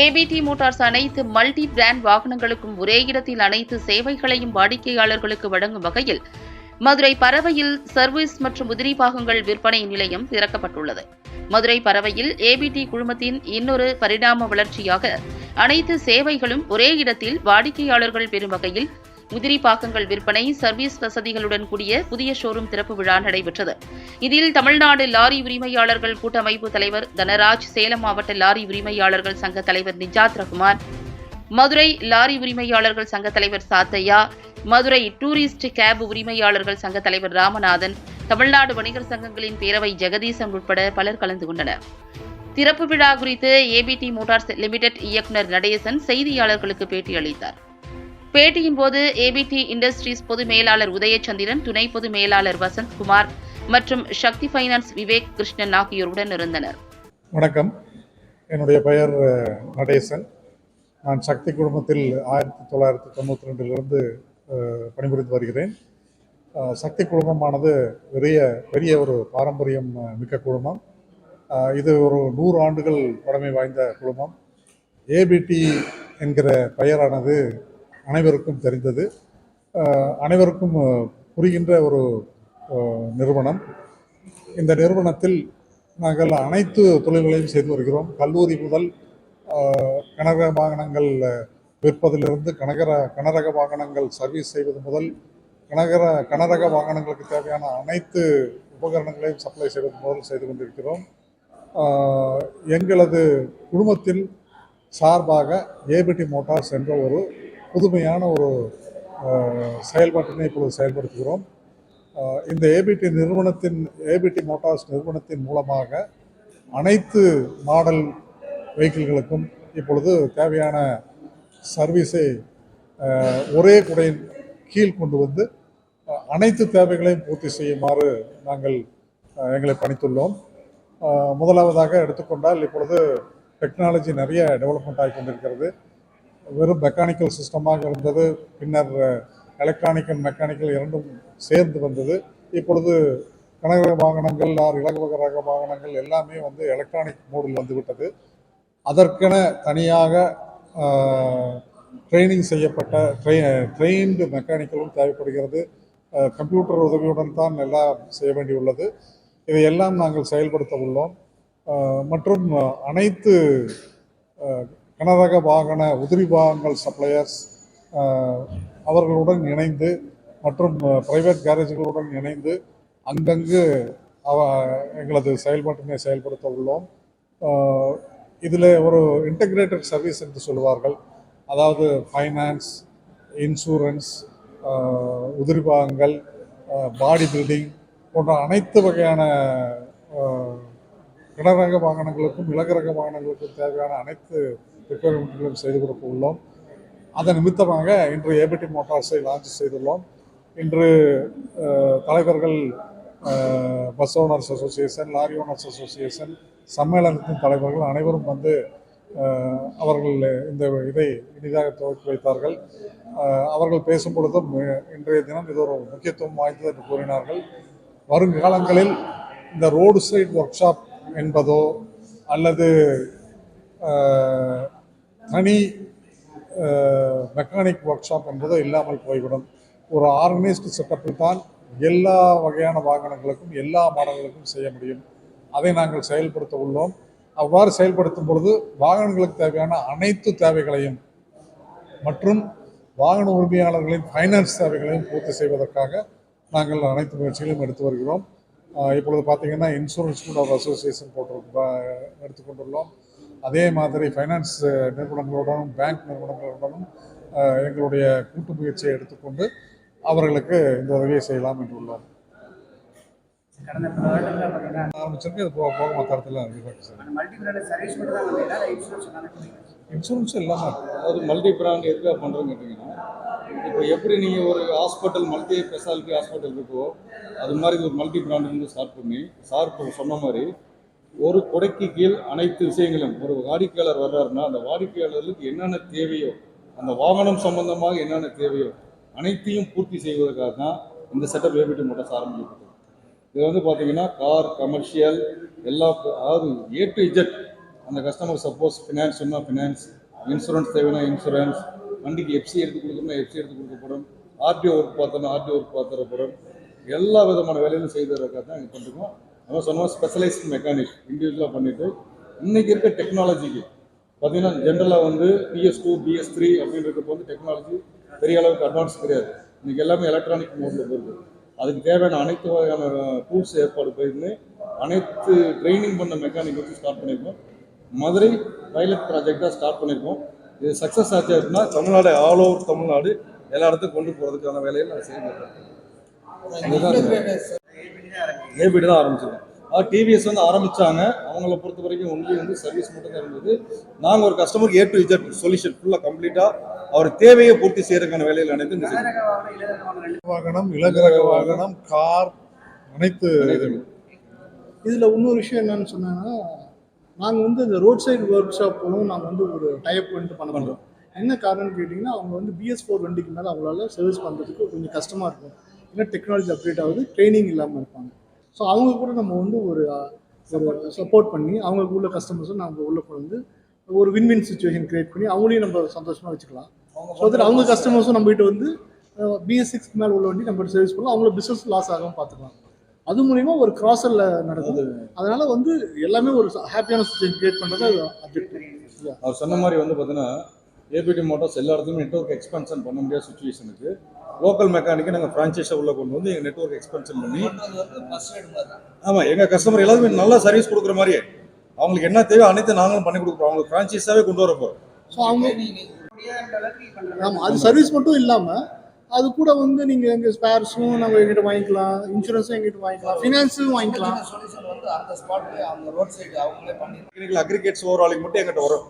APD motors அனைத்து multi brand வாகனங்களுக்கும் ஒரே இடத்தில் அனைத்து சேவைகளையும் வாடிக்கையாளர்களுக்கு வழங்கும் வகையில் மதுரை பறவையில் சர்வீஸ் மற்றும் உதிரி பாகங்கள் விற்பனை நிலையம் திறக்கப்பட்டுள்ளது. மதுரை பறவையில் ஏபிடி குழுமத்தின் இன்னொரு பரிணாம வளர்ச்சியாக அனைத்து சேவைகளும் ஒரே இடத்தில் வாடிக்கையாளர்கள் பெறும் வகையில் உதிரி பாக்கங்கள் விற்பனை சர்வீஸ் வசதிகளுடன் கூடிய புதிய ஷோரூம் திறப்பு விழா நடைபெற்றது. இதில் தமிழ்நாடு லாரி உரிமையாளர்கள் கூட்டமைப்பு தலைவர் தனராஜ் சேலம் மாவட்ட லாரி உரிமையாளர்கள் சங்க தலைவர் நிஜாத் ரகுமார் மதுரை லாரி உரிமையாளர்கள் சங்க தலைவர் சாத்தையா மதுரை டூரிஸ்ட் கேப் உரிமையாளர்கள் சங்க தலைவர் ராமநாதன் தமிழ்நாடு வணிகர் சங்கங்களின் பேரவை ஜெகதீசன் உட்பட பலர் கலந்து கொண்டனர். திறப்பு விழா குறித்து ஏபிடி மோட்டார்ஸ் லிமிடெட் இயக்குநர் நடேசன் செய்தியாளர்களுக்கு பேட்டியளித்தார் பேட்டியின் போது ஏபிடி இண்டஸ்ட்ரீஸ் பொது மேலாளர் உதயச்சந்திரன் துணை பொது மேலாளர் வசந்த் குமார் மற்றும் சக்தி ஃபைனான்ஸ் விவேக் கிருஷ்ணன் ஆகியோருடன் இருந்தனர். வணக்கம். என்னுடைய பெயர் நடேசன். நான் சக்தி குழுமத்தில் ஆயிரத்தி தொள்ளாயிரத்தி தொண்ணூற்றி ரெண்டிலிருந்து பணிபுரிந்து வருகிறேன். சக்தி குழுமமானது பெரிய பெரிய ஒரு பாரம்பரியம் மிக்க குழுமம். இது ஒரு நூறு ஆண்டுகள் பழமை வாய்ந்த குழுமம். ஏபிடி என்கிற பெயரானது அனைவருக்கும் தெரிந்தது. அனைவருக்கும் புரிகின்ற ஒரு நிறுவனம். இந்த நிறுவனத்தில் நாங்கள் அனைத்து தொழில்களையும் செய்து வருகிறோம். கல்லூரி முதல் கனரக வாகனங்கள் விற்பதிலிருந்து கனகர கனரக வாகனங்கள் சர்வீஸ் செய்வது முதல் கனகர கனரக வாகனங்களுக்கு தேவையான அனைத்து உபகரணங்களையும் சப்ளை செய்வது முதல் செய்து கொண்டிருக்கிறோம். எங்களது குழுமத்தில் சார்பாக ஏபிடி மோட்டார்ஸ் என்ற ஒரு புதுமையான ஒரு செயல்பாட்டினை இப்பொழுது செயல்படுத்துகிறோம். இந்த ஏபிடி நிறுவனத்தின் ஏபிடி மோட்டார்ஸ் நிறுவனத்தின் மூலமாக அனைத்து மாடல் வெஹிக்கிள்களுக்கும் இப்பொழுது தேவையான சர்வீஸை ஒரே குடையின் கீழ் கொண்டு வந்து அனைத்து தேவைகளையும் பூர்த்தி செய்யுமாறு நாங்கள் எங்களை பணித்துள்ளோம். முதலாவதாக எடுத்துக்கொண்டால் இப்பொழுது டெக்னாலஜி நிறைய டெவலப்மெண்ட் ஆகி கொண்டிருக்கிறது. வெறும் மெக்கானிக்கல் சிஸ்டமாக இருந்தது. பின்னர் எலக்ட்ரானிக் அண்ட் மெக்கானிக்கல் இரண்டும் சேர்ந்து வந்தது. இப்பொழுது கனரக வாகனங்கள் ஆர் இலகுவக ரக வாகனங்கள் எல்லாமே வந்து எலக்ட்ரானிக் மோடில் வந்துவிட்டது அதற்கென தனியாக ட்ரைனிங் செய்யப்பட்ட ட்ரெய் ட்ரெயின்டு மெக்கானிக்கலும் தேவைப்படுகிறது. கம்ப்யூட்டர் உதவியுடன் தான் எல்லாம் செய்ய வேண்டியுள்ளது. இதையெல்லாம் நாங்கள் செயல்படுத்த உள்ளோம். மற்றும் அனைத்து கனரக வாகன உதிரி பாகங்கள் சப்ளையர்ஸ் அவர்களுடன் இணைந்து மற்றும் பிரைவேட் கேரேஜுகளுடன் இணைந்து அங்கங்கு அவ எங்களது செயல்பாட்டினை செயல்படுத்த உள்ளோம். இதில் ஒரு இன்டகிரேட்டட் சர்வீஸ் என்று சொல்லுவார்கள். அதாவது ஃபைனான்ஸ் இன்சூரன்ஸ் உதிரி பாகங்கள் பாடி பில்டிங் போன்ற அனைத்து வகையான அஹ், வாகனங்களுக்கும் வாகனங்களுக்கும் இலகுரக வாகனங்களுக்கும் தேவையான அனைத்து ரிப்பேர்மெண்ட்களும் செய்து கொடுக்க உள்ளோம். அதன் நிமித்தமாக இன்று ஏபிடி மோட்டார்ஸை லான்ச் செய்துள்ளோம். இன்று தலைவர்கள் bus owners association lorry owners association சம்மேளனத்தின் தலைவர்கள் அனைவரும் வந்து அவர்கள் இந்த இதை இனிதாக துவக்கி வைத்தார்கள். அவர்கள் பேசும் பொழுதும் இன்றைய தினம் இது ஒரு முக்கியத்துவம் வாய்ந்தது என்று கூறினார்கள். வருங்காலங்களில் இந்த ரோடு சைட் ஒர்க் ஷாப் என்பதோ அல்லது தனி மெக்கானிக் ஒர்க் ஷாப் என்பதோ இல்லாமல் போய்விடும். ஒரு ஆர்கனைஸ்டு செட்டப்பில் தான் எல்லா வகையான வாகனங்களுக்கும் எல்லா மாடல்களுக்கும் செய்ய முடியும். அதை நாங்கள் செயல்படுத்த உள்ளோம். அவ்வாறு செயல்படுத்தும் பொழுது வாகனங்களுக்கு தேவையான அனைத்து தேவைகளையும் மற்றும் வாகன உரிமையாளர்களின் ஃபைனான்ஸ் தேவைகளையும் பூர்த்தி செய்வதற்காக நாங்கள் அனைத்து முயற்சிகளையும் எடுத்து வருகிறோம். இப்பொழுது பார்த்தீங்கன்னா இன்சூரன்ஸ் கூட ஒரு அசோசியேஷன் போட்டு எடுத்துக்கொண்டுள்ளோம். அதே மாதிரி ஃபைனான்ஸ் நிறுவனங்களுடனும் பேங்க் நிறுவனங்களுடனும் எங்களுடைய கூட்டு முயற்சியை எடுத்துக்கொண்டு அவர்களுக்கு இந்த உதவியை செய்யலாம் என்று உள்ளோம் ஆரம்பிச்சிருக்கு இது போக போக மற்ற இடத்துல இன்சூரன்ஸ் இல்லாமல் அதாவது மல்டி பிராண்ட் எதுக்காக பண்ணுறோன்னு கேட்டிங்கன்னா இப்போ எப்படி நீங்கள் ஒரு ஹாஸ்பிட்டல் மல்டி ஸ்பெஷாலிட்டி ஹாஸ்பிட்டல் இருக்கோ அது மாதிரி ஒரு மல்டி பிராண்ட் வந்து ஸ்டார்ட் பண்ணி சார் சொன்ன மாதிரி ஒரு கொடைக்கு கீழ் அனைத்து விஷயங்களும் ஒரு வாடிக்கையாளர் வர்றாருன்னா அந்த வாடிக்கையாளர்களுக்கு என்னென்ன தேவையோ அந்த வாகனம் சம்பந்தமாக என்னென்ன தேவையோ அனைத்தையும் பூர்த்தி செய்வதற்காக தான் இந்த செட்டப் ஏபிடி மோட்டார்ஸ் ஆரம்பிக்கப்பட்டது. இது வந்து பார்த்தீங்கன்னா கார் கமர்ஷியல் எல்லா அதாவது ஏ டு இஜெட் அந்த கஸ்டமர் சப்போஸ் ஃபினான்ஸ் சொன்னால் ஃபினான்ஸ் இன்சூரன்ஸ் தேவைன்னா இன்சூரன்ஸ் வண்டிக்கு எஃப்சி எடுத்து கொடுக்கணும்னா எஃப்சி எடுத்து கொடுக்கப்படும். ஆர்டிஓ ஒர்க் பார்த்தோம்னா ஆர்டிஓ ஒர்க் பார்த்துடப்படும். எல்லா விதமான வேலையிலும் செய்ததுக்காக தான் இது பண்ணிருக்கோம் நம்ம சொன்னோம் ஸ்பெஷலைஸ்ட் மெக்கானிக் இண்டிவிஜுவலாக பண்ணிட்டு இன்றைக்கி இருக்க டெக்னாலஜிக்கு பார்த்தீங்கன்னா ஜென்ரலாக வந்து பிஎஸ் டூ பிஎஸ் த்ரீ அப்படின்றதுக்கு வந்து டெக்னாலஜி பெரிய அளவுக்கு அட்வான்ஸ் கிடையாது. இன்றைக்கி எல்லாமே எலக்ட்ரானிக் மோடில் போயிருக்கு அதுக்கு தேவையான அனைத்து வகையான டூல்ஸ் ஏற்பாடு பண்ணி அனைத்து ட்ரைனிங் பண்ண மெக்கானிக் வச்சு ஸ்டார்ட் பண்ணியிருக்கோம் மதுரை பைலட் ப்ராஜெக்டாக ஸ்டார்ட் பண்ணியிருக்கோம் இது சக்ஸஸ் ஆச்சு அப்படின்னா தமிழ்நாடு ஆல் ஓவர் தமிழ்நாடு எல்லா இடத்துக்கும் கொண்டு போகிறதுக்கான வேலையை நான் செய்யணும் ஏபிடி தான் ஆரம்பிச்சிருக்கோம் அதாவது டிவிஎஸ் வந்து ஆரம்பிச்சாங்க. அவங்கள பொறுத்த வரைக்கும் ஒன்லி வந்து சர்வீஸ் மட்டும் தான் இருந்தது. நாங்கள் ஒரு கஸ்டமருக்கு ஏ டு இஜட் சொல்யூஷன் ஃபுல்லாக கம்ப்ளீட்டாக அவர் தேவையை பூர்த்தி செய்யறதுக்கான வேலையில் அனைத்து வாகனம் இலகுரக வாகனம் கார் அனைத்து இதில் இன்னொரு விஷயம் என்னன்னு சொன்னாங்கன்னா நாங்கள் வந்து இந்த ரோட் சைடு ஒர்க் ஷாப்பும் நாங்கள் வந்து ஒரு டைப் பண்ணிட்டு பண்ண பண்ணுறோம் என்ன காரணம்னு கேட்டிங்கன்னா அவங்க வந்து பிஎஸ் ஃபோர் வண்டிக்கு மேலே அவங்களால சர்வீஸ் பண்ணுறதுக்கு கொஞ்சம் கஷ்டமாக இருக்கும். ஏன்னா டெக்னாலஜி அப்டேட் ஆகுது ட்ரைனிங் இல்லாமல் இருப்பாங்க. ஸோ அவங்க கூட நம்ம வந்து ஒரு சப்போர்ட் பண்ணி அவங்களுக்கு உள்ள கஸ்டமர்ஸை நம்ம உள்ள கொண்டு வந்து ஒரு வின்-வின் சுச்சுவேஷன் கிரியேட் பண்ணி அவங்களையும் நம்ம சந்தோஷமாக வச்சுக்கலாம். ஸோ தட் அவங்க கஸ்டமர்ஸும் நம்மகிட்ட வந்து பிஎஸ் சிக்ஸ் மேலே உள்ள வண்டி நம்ம சர்வீஸ் பண்ணலாம் அவங்கள பிஸ்னஸ் லாஸ் ஆகாமல் பார்த்துக்கலாம். அது மூலிமா ஒரு கிராசரில் நடக்குது. அதனால வந்து எல்லாமே ஒரு ஹாப்பியான சுச்சுவேஷன் கிரியேட் பண்ணுறது அப்ஜெக்டிவ் அவர் சொன்ன மாதிரி வந்து பார்த்தீங்கன்னா ஏபிடி மோட்டார்ஸ் எல்லா இடத்துலையும் நெட்ஒர்க் எக்ஸ்பென்ஷன் பண்ண முடியாத சுச்சுவேஷனுக்கு லோக்கல் மெக்கானிக்கை நாங்கள் ஃப்ரான்ச்சைஸை உள்ள கொண்டு வந்து எங்கள் நெட்ஒர்க் எக்ஸ்பென்ஷன் பண்ணி ஆமாம் எங்கள் கஸ்டமர் எல்லாத்துக்கும் நல்லா சர்வீஸ் கொடுக்குற மாதிரியே. அவங்களுக்கு என்ன தேவையோ அனைத்து நாங்களும் பண்ணி கொடுக்குறோம். அவங்களுக்கு ஃப்ரான்ச்சைஸாகவே கொண்டு வர போகிறோம் ஸோ அவங்க. ஆமாம் அது சர்வீஸ் மட்டும் இல்லாமல் அது கூட வந்து நீங்கள் எங்க ஸ்பேர்ஸும் நம்ம எங்கிட்ட வாங்கிக்கலாம் இன்சூரன்ஸும் எங்கிட்ட வாங்கிக்கலாம் ஃபினான்ஸும் வாங்கிக்கலாம். சொல்யூஷன் வந்து அந்த ஸ்பாட்லேயே அவங்க ரோட் சைடு அவங்களே பண்ணி அக்ரிகேட்ஸ் ஓவராலிங் மட்டும் எங்கிட்ட வரும்.